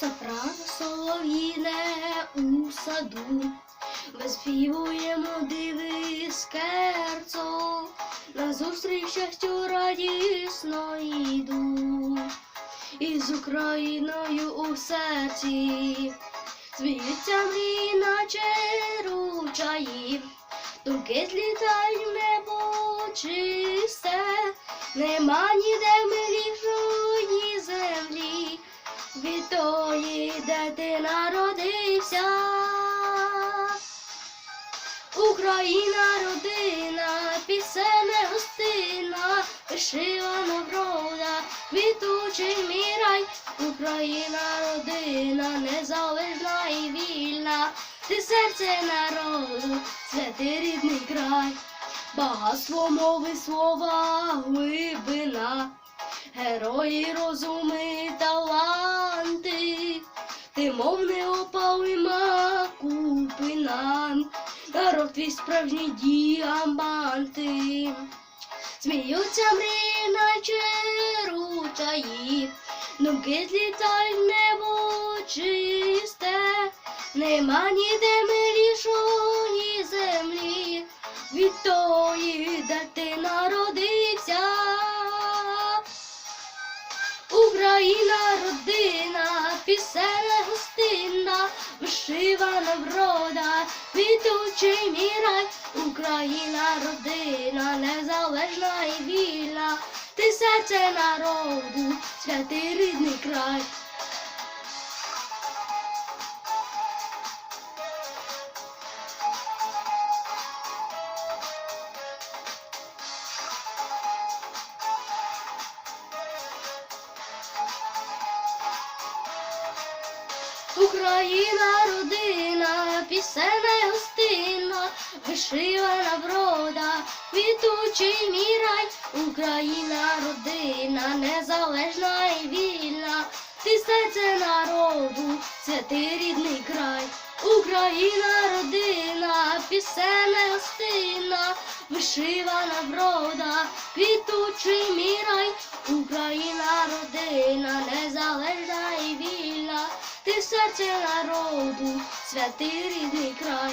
Сопрано солов'їне у саду, виспівуємо диви скерцо, назустріч щастю радісно йду, і з Україною у серці, сміються мрії, наче ручаї, думки злітають в небо чисте, нема ніде від тої, де ти народився. Україна, родина, пісенна гостина, вишивана врода, квітучий мій рай, Україна, родина, незалежна і вільна, ти серце народу, святий рідний край, багатство мови слова, глибина, герої, розуми, ти мов не опалима купина, народ твій справжні діаманти, сміються мрії, наче ручаї, думки злітають в небо чисте, нема ніде милішої землі, від тої, де ти народився. Україна, родина, пісенна гостина, вишивана врода, квітучий мій рай, Україна, родина, незалежна і вільна, ти серце народу, святий рідний край. Україна, родина, пісенна гостина, вишивана врода, квітучий мій рай, Україна, родина, незалежна і вільна, ти серце народу, святий рідний край, Україна, родина, пісенна й гостина, вишивана врода, квітучий мій рай, Україна, родина, незалежна і вільна. ти серце народу, святий рідний край.